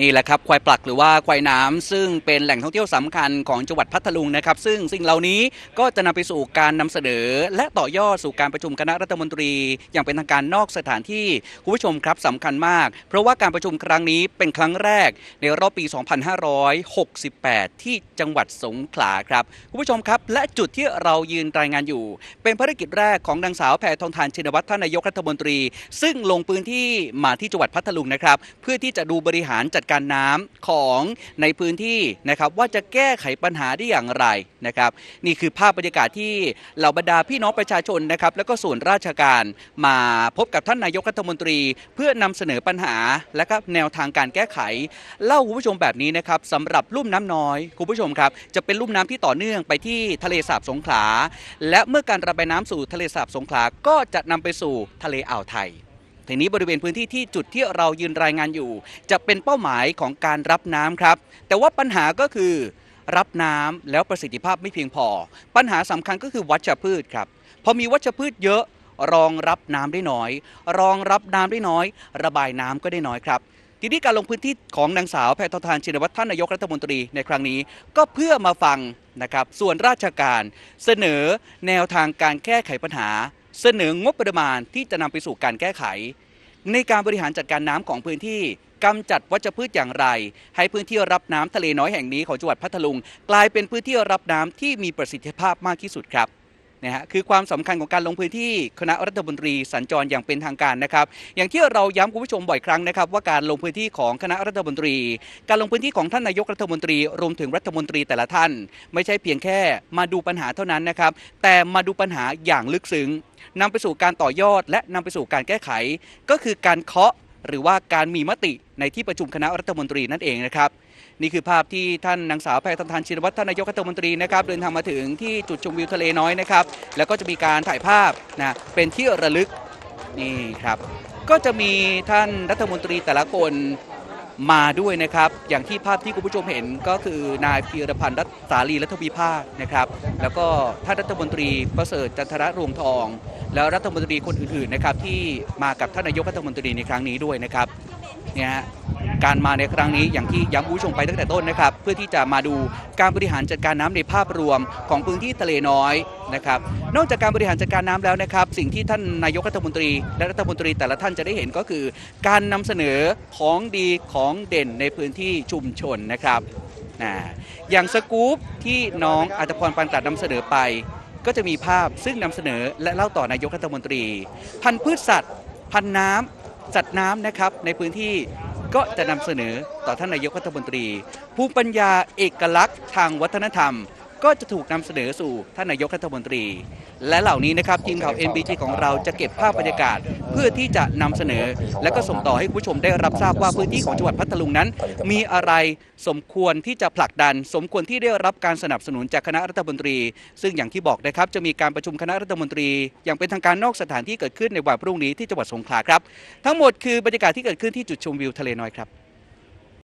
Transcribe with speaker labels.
Speaker 1: นี่แหละครับควายปลักหรือว่าควายน้ำซึ่งเป็นแหล่งท่องเที่ยวสำคัญของจังหวัดพัทลุงนะครับ ซึ่งสิ่งเหล่านี้ก็จะนำไปสู่การนำเสนอ และต่อยอดสู่การประชุมคณะรัฐมนตรี อย่างเป็นทางการนอกสถานที่คุณผู้ชมครับสำคัญมาก เพราะว่าการประชุมครั้งนี้เป็นครั้งแรกในรอบปี 2568 ที่จังหวัดสงขลาครับคุณผู้ชมครับ และจุดที่เรายืนรายงานอยู่ เป็นภารกิจแรกของนางสาวแพทองทานชินวัตรท่านนายกรัฐมนตรี ซึ่งลงพื้นที่มาที่จังหวัดพัทลุงนะครับ เพื่อที่จะดูบริหารจัดการน้ำของในพื้นที่นะครับว่าจะแก้ไขปัญหาได้อย่างไรนะครับ นี่คือภาพบรรยากาศที่เหล่าบรรดาพี่น้องประชาชนนะครับ แล้วก็ส่วนราชการมาพบกับท่านนายกรัฐมนตรี เพื่อนำเสนอปัญหาและก็แนวทางการแก้ไข เล่าคุณผู้ชมแบบนี้นะครับสำหรับลุ่มน้ำน้อยคุณผู้ชมครับจะเป็นลุ่มน้ำที่ต่อเนื่องไปที่ทะเลสาบสงขลาและเมื่อการระบายน้ำสู่ทะเลสาบสงขลาก็จะนำไปสู่ทะเลอ่าวไทย ทีนี้บริเวณพื้นที่ที่จุดที่เรายืนรายงานอยู่ จะเป็นเป้าหมายของการรับน้ำครับ แต่ว่าปัญหาก็คือรับน้ำแล้วประสิทธิภาพไม่เพียงพอ ปัญหาสำคัญก็คือวัชพืชครับพอมีวัชพืชเยอะรองรับน้ำได้น้อย รองรับน้ำได้น้อย ระบายน้ำก็ได้น้อยครับ ทีนี้การลงพื้นที่ของนางสาวแพทองทานชินวัตรท่านนายกรัฐมนตรีในครั้งนี้ ก็เพื่อมาฟังนะครับส่วนราชการเสนอแนวทางการแก้ไขปัญหา เสนองบประมาณที่จะนำไปสู่การแก้ไข ในการบริหารจัดการน้ำของพื้นที่กำจัดวัชพืชอย่างไร ให้พื้นที่รับน้ำทะเลน้อยแห่งนี้ของจังหวัดพัทลุง กลายเป็นพื้นที่รับน้ำที่มีประสิทธิภาพมากที่สุดครับ นะฮะคือความสำคัญของการลงพื้นที่คณะรัฐมนตรีสัญจรอย่างเป็นทางการนะครับอย่างที่เราย้ำคุณผู้ชมบ่อยครั้งนะครับว่าการลงพื้นที่ของคณะรัฐมนตรี การลงพื้นที่ของท่านนายกรัฐมนตรีรวมถึงรัฐมนตรีแต่ละท่าน ไม่ใช่เพียงแค่มาดูปัญหาเท่านั้นนะครับแต่มาดูปัญหาอย่างลึกซึ้งนำไปสู่การต่อยอดและนำไปสู่การแก้ไข ก็คือการเคาะ หรือว่าการมีมติในที่ประชุมคณะรัฐมนตรีนั่นเองนะครับ นี่คือภาพที่ท่านนางสาวแพทองทานชินวัตรท่านนายกรัฐมนตรีนะครับเดินทางมาถึงที่จุดชมวิวทะเลน้อยนะครับแล้วก็จะมีการถ่ายภาพนะเป็นที่ระลึกนี่ครับก็จะมีท่านรัฐมนตรีแต่ละคน มาด้วยนะครับ อย่างที่ภาพที่คุณผู้ชมเห็นก็คือนายพีรพันธ์รัตสาลีรัฐวิภาคนะครับ แล้วก็ท่านรัฐมนตรีประเสริฐจันทระรวงทอง แล้วรัฐมนตรีคนอื่นๆนะครับที่มากับท่านนายกรัฐมนตรีในครั้งนี้ด้วยนะครับเนี่ยฮะ การมาในครั้งนี้อย่างที่ย้ำคุณผู้ชมไปตั้งแต่ต้นนะครับ เพื่อที่จะมาดูการบริหารจัดการน้ำในภาพรวมของพื้นที่ทะเลน้อยนะครับ นอกจากการบริหารจัดการน้ำแล้วนะครับ สิ่งที่ท่านนายกรัฐมนตรี และรัฐมนตรีแต่ละท่านจะได้เห็นก็คือ การนำเสนอของดีของเด่นในพื้นที่ชุมชนนะครับอย่างสกู๊ปที่น้องอัตพรปันตัดนำเสนอไป ก็จะมีภาพซึ่งนำเสนอและเล่าต่อนายกรัฐมนตรี พันธุ์พืชสัตว์ พันธุ์น้ำสัตว์น้ำนะครับในพื้นที่ ก็จะนำเสนอต่อท่านนายกรัฐมนตรี ภูมิปัญญาเอกลักษณ์ทางวัฒนธรรม ก็จะถูกนำเสนอสู่ท่านนายกรัฐมนตรี และเหล่านี้นะครับทีมข่าว NBT ของเราจะเก็บภาพบรรยากาศ เพื่อที่จะนำเสนอ และก็ส่งต่อให้คุณผู้ชมได้รับทราบว่าพื้นที่ของจังหวัดพัทลุงนั้น มีอะไรสมควรที่จะผลักดัน สมควรที่ได้รับการสนับสนุนจากคณะรัฐมนตรี ซึ่งอย่างที่บอกนะครับจะมีการประชุมคณะรัฐมนตรี อย่างเป็นทางการนอกสถานที่เกิดขึ้นในวันพรุ่งนี้ที่จังหวัดสงขลาครับ ทั้งหมดคือบรรยากาศที่เกิดขึ้นที่จุดชมวิวทะเลน้อยครับ